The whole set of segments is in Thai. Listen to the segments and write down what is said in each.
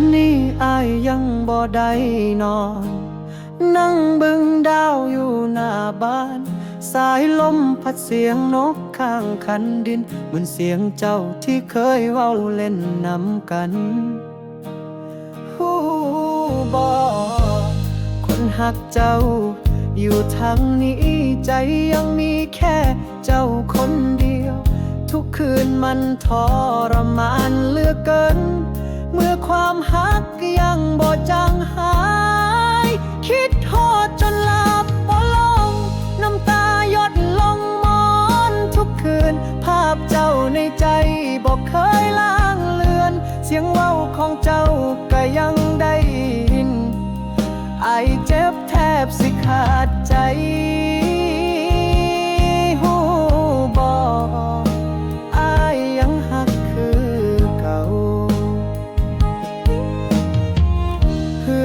มื่อนี้อายยังบ่ได้นอน นั่งเบึงดาวอยู่หน้าบ้าน สายลมพัดเสียงนกข้างคันดิน เหมือนเสียงเจ้าที่เคยเว้าเล่นนำกันฮู้บอคนหักเจ้า อยู่ทางนี้ใจยังมีแค่เจ้าคนเดียว ทุกคืนมันทรมานเหลือเกิน เมื่อความหักยังบ่จางหาย คิดโทษจนหลับบ่ลง น้ำตาหยดลงมอนทุกคืน ภาพเจ้าในใจบอกเคยล้างเลือน เสียงเว้าของเจ้าก็ยังได้ยิน ไอเจ็บแทบสิขาดใจ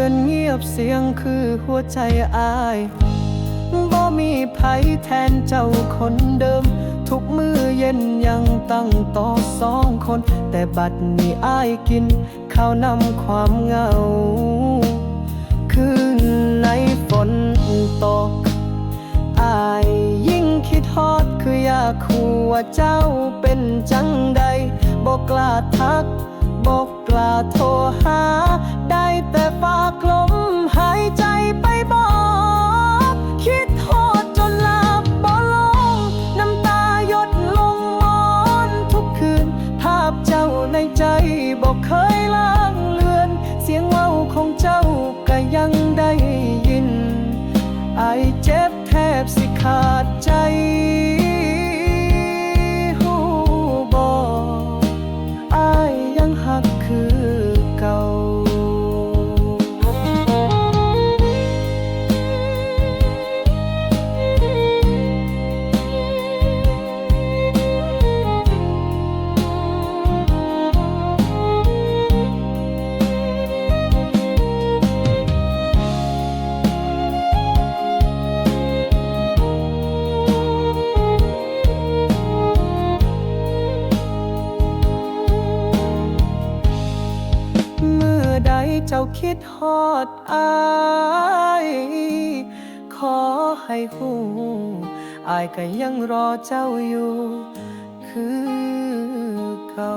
อนเงียบเสียงคือหัวใจอายบ่มีภัยแทนเจ้าคนเดิม ทุกมือเย็นยังตั้งต่อสองคน แต่บัดนี้อายกินข้าวนำความเหงา คืนในฝนตก อายยิ่งคิดฮอดคืออยากคู่ว่าเจ้าเป็นจังใดบอกกล้าทักบอกกล้าโทรหา ในใจบอกเคยล้างเลือน เสียงเว้าของเจ้าก็ยังได้ยินไอเจ็บ เจ้าคิดฮอดอายขอให้หูอายก็ยังรอเจ้าอยู่ คือเก่า